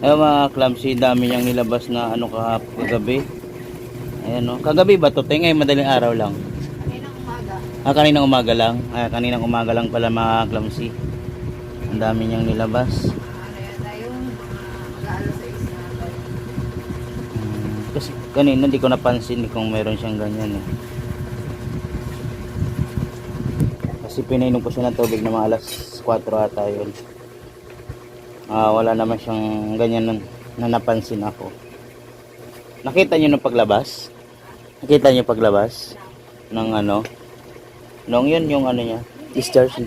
Ayun mga clumsy, dami niyang nilabas na ano kahap kagabi. Ayan no. Kagabi ba to? Tingay madaling araw lang. Kaninang umaga. Ah, kaninang umaga lang. Ah, kaninang umaga lang pala mga clumsy. Ang dami niyang nilabas. Ano yata yung mga mag-aalas sa isa na Hmm, kasi kanina hindi ko napansin kung meron siyang ganyan eh. Kasi pinainom ko siya ng tubig na mga alas 4 ata yun. Ah, wala naman siyang ganyan nun, na napansin ako. Nakita niyo nung paglabas? Nakita niyo paglabas? ng ano? Nung yun yung ano niya? Discharge.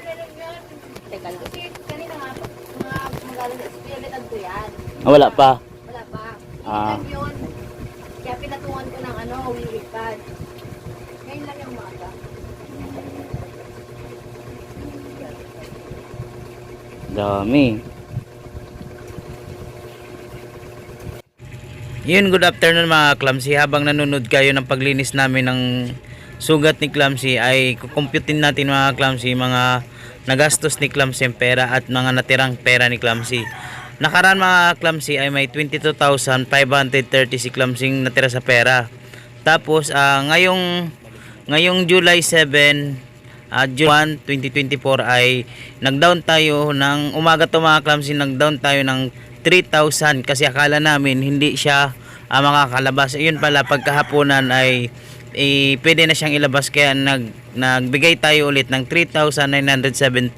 Teka lang. Kanina nga, mag-aalas sa yan. Ah, wala pa. Wala pa. Ah. Kaya pinatungan ko ng ano, wiwi pad. Ngayon lang yung umaga. Dami. Yun, good afternoon mga Clumsy. Habang nanonood kayo ng paglinis namin ng sugat ni Clumsy ay kukumputin natin mga Clumsy mga nagastos ni Clumsy pera at mga natirang pera ni Clumsy. Nakaraan mga Clumsy ay may 22,530 si Clumsy natira sa pera. Tapos ah, ngayong ngayong July 7 at June 1, 2024 ay nag-down tayo ng umaga to mga clumsy nag-down tayo ng 3,000 kasi akala namin hindi siya ah, makakalabas. Yun pala pagkahaponan ay eh, pwede na siyang ilabas kaya nag, nagbigay tayo ulit ng 3,970.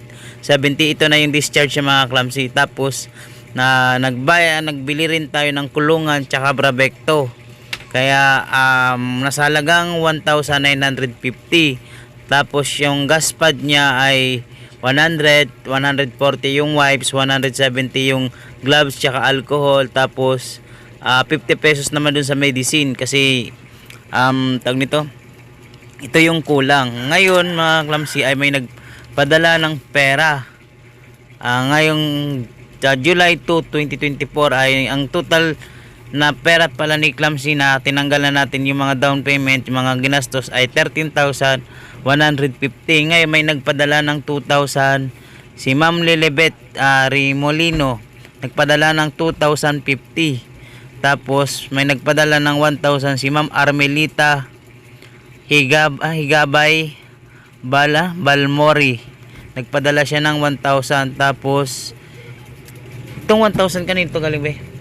Ito na yung discharge sa mga clumsy. Tapos na nagbaya, nagbili rin tayo ng kulungan tsaka brabecto. Kaya um, nasa halagang 1,950. Tapos yung gas pad niya ay 100, 140 yung wipes, 170 yung gloves tsaka alcohol. Tapos ah, 50 pesos naman dun sa medicine kasi um, tag nito. Ito yung kulang. Ngayon mga clumsy ay may nagpadala ng pera. Ah, ngayong sa July 2, 2024 ay ang total na pera pala ni Clumsy na tinanggal na natin yung mga down payment, yung mga ginastos ay 13,150. Ngayon may nagpadala ng 2,000 si Ma'am Lilibet ah, Rimolino. Nagpadala ng 2,050. Tapos may nagpadala ng 1,000 si Ma'am Armelita Higab ah, Higabay Bala Balmori. Nagpadala siya ng 1,000 tapos itong 1,000 kanito galing ba?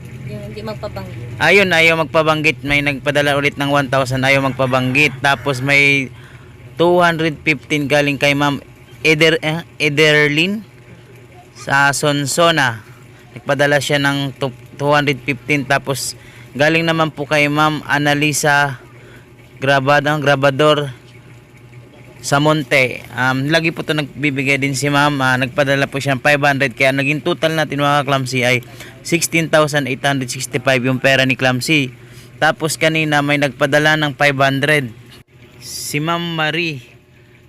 Hindi magpabanggit. Ayun, ayaw magpabanggit. May nagpadala ulit ng 1,000, ayaw magpabanggit. Tapos may 215 galing kay Ma'am Eder, eh, Ederlin sa Sonsona. Nagpadala siya ng tu- 215. Tapos galing naman po kay Ma'am Analisa Grabador, Grabador sa Monte. Um, lagi po to nagbibigay din si ma'am. Ah, nagpadala po siya ng 500. Kaya naging total natin mga Clumsy ay 16,865 yung pera ni Clumsy. Tapos kanina may nagpadala ng 500. Si Ma'am Marie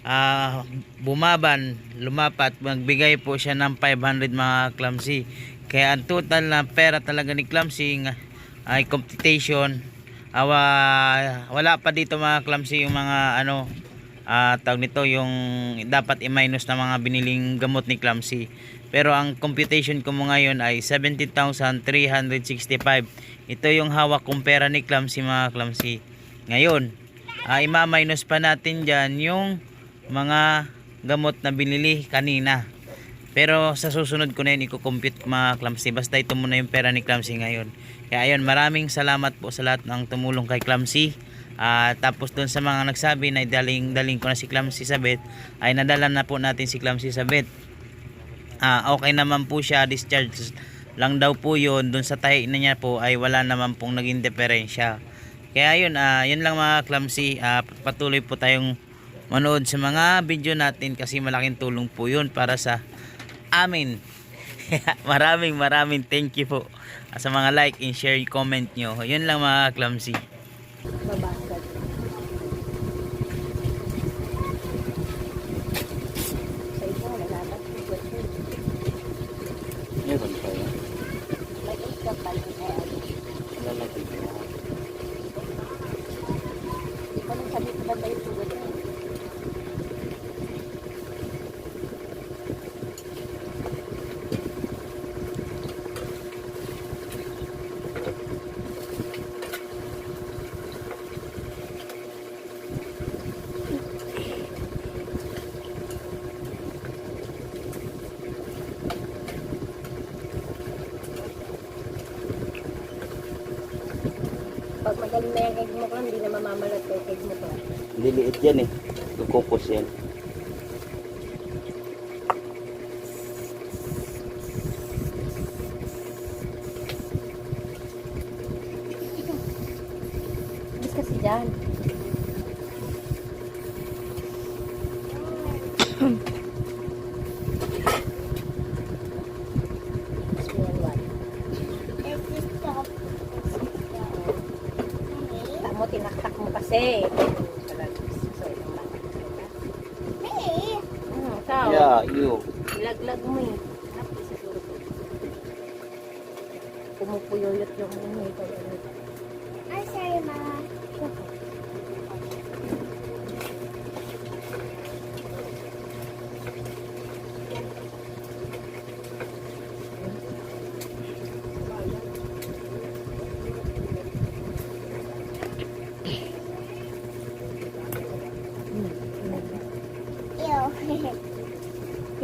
ah, bumaban, lumapat, magbigay po siya ng 500 mga Clumsy. Kaya ang total na pera talaga ni Clumsy nga- ay computation. Awa, wala pa dito mga Clumsy yung mga ano ah tawag nito yung dapat i-minus na mga biniling gamot ni Clumsy. Pero ang computation ko mo ngayon ay 17,365. Ito yung hawak kong pera ni Clumsy mga Clumsy. Ngayon, ah, ima-minus pa natin dyan yung mga gamot na binili kanina. Pero sa susunod ko na yun i-compute mga Clumsy. Basta ito muna yung pera ni Clumsy ngayon. Kaya ayun, maraming salamat po sa lahat ng tumulong kay Clumsy. Ah, tapos doon sa mga nagsabi na daling daling ko na si Clumsy sa vet, ay nadala na po natin si Clumsy sa vet. Ah, okay naman po siya, discharge lang daw po yun. Doon sa tahi na niya po ay wala naman pong naging diferensya. Kaya yun, ah, yun lang mga Clumsy. Ah, patuloy po tayong manood sa mga video natin kasi malaking tulong po yun para sa amin. maraming maraming thank you po sa mga like and share comment nyo. Yun lang mga Clumsy. Babanggat. Pag magaling na yung egg mo ka, hindi na mamamalat yung egg mo ka. Liliit yan eh. Kukupos yan. Kasi dyan. Tinaktak mo kasi. Bata. Hmm, ikaw. Yeah, you. Ilaglag mo eh. Pumupuyuyot yung ano ito.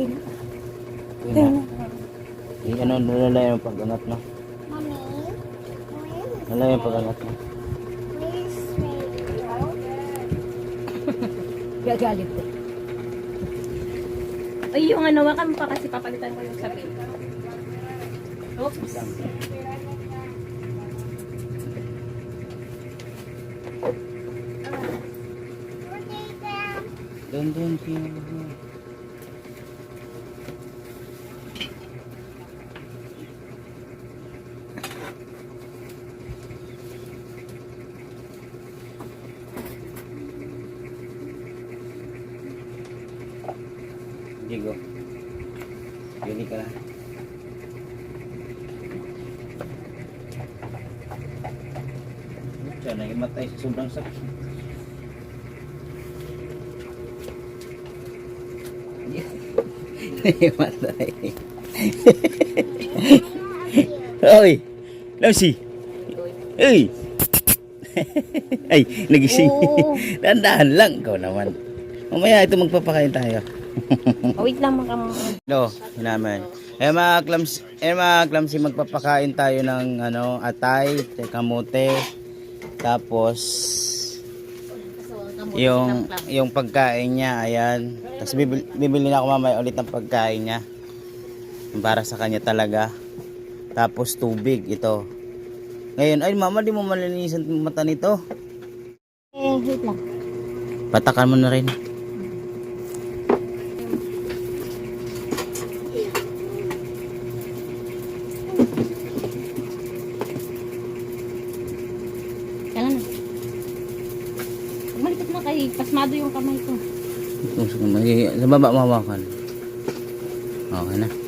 Yung ano, nalala yung pag-angat mo. Mommy, where is Nalala yung pag-angat radio? Gagalit ko. Ay, yung ano, wakan pa kasi papalitan ko yung sabi. Oops. Doon, doon, siya. Digo. Pili ka na. Siya na imatay sa sobrang sakit. Imatay. Oy! Lamsi! Uy! Ay, nagising. Oo. Dahan-dahan lang. Ikaw naman. Mamaya ito magpapakain tayo. Oh, wait lang mga No, naman. Eh mga klams, eh mga klamsi magpapakain tayo ng ano, atay, kamote, tapos yung yung pagkain niya, ayan. Tapos bibili, bibili na ako mamaya ulit ng pagkain niya. Para sa kanya talaga. Tapos tubig ito. Ngayon, ay mama, di mo malinisan mata nito. Eh, wait lang. Patakan mo na rin. Kaya na. Malikot na kay pasmado yung kamay ko. Sa baba mawakan. Okay na.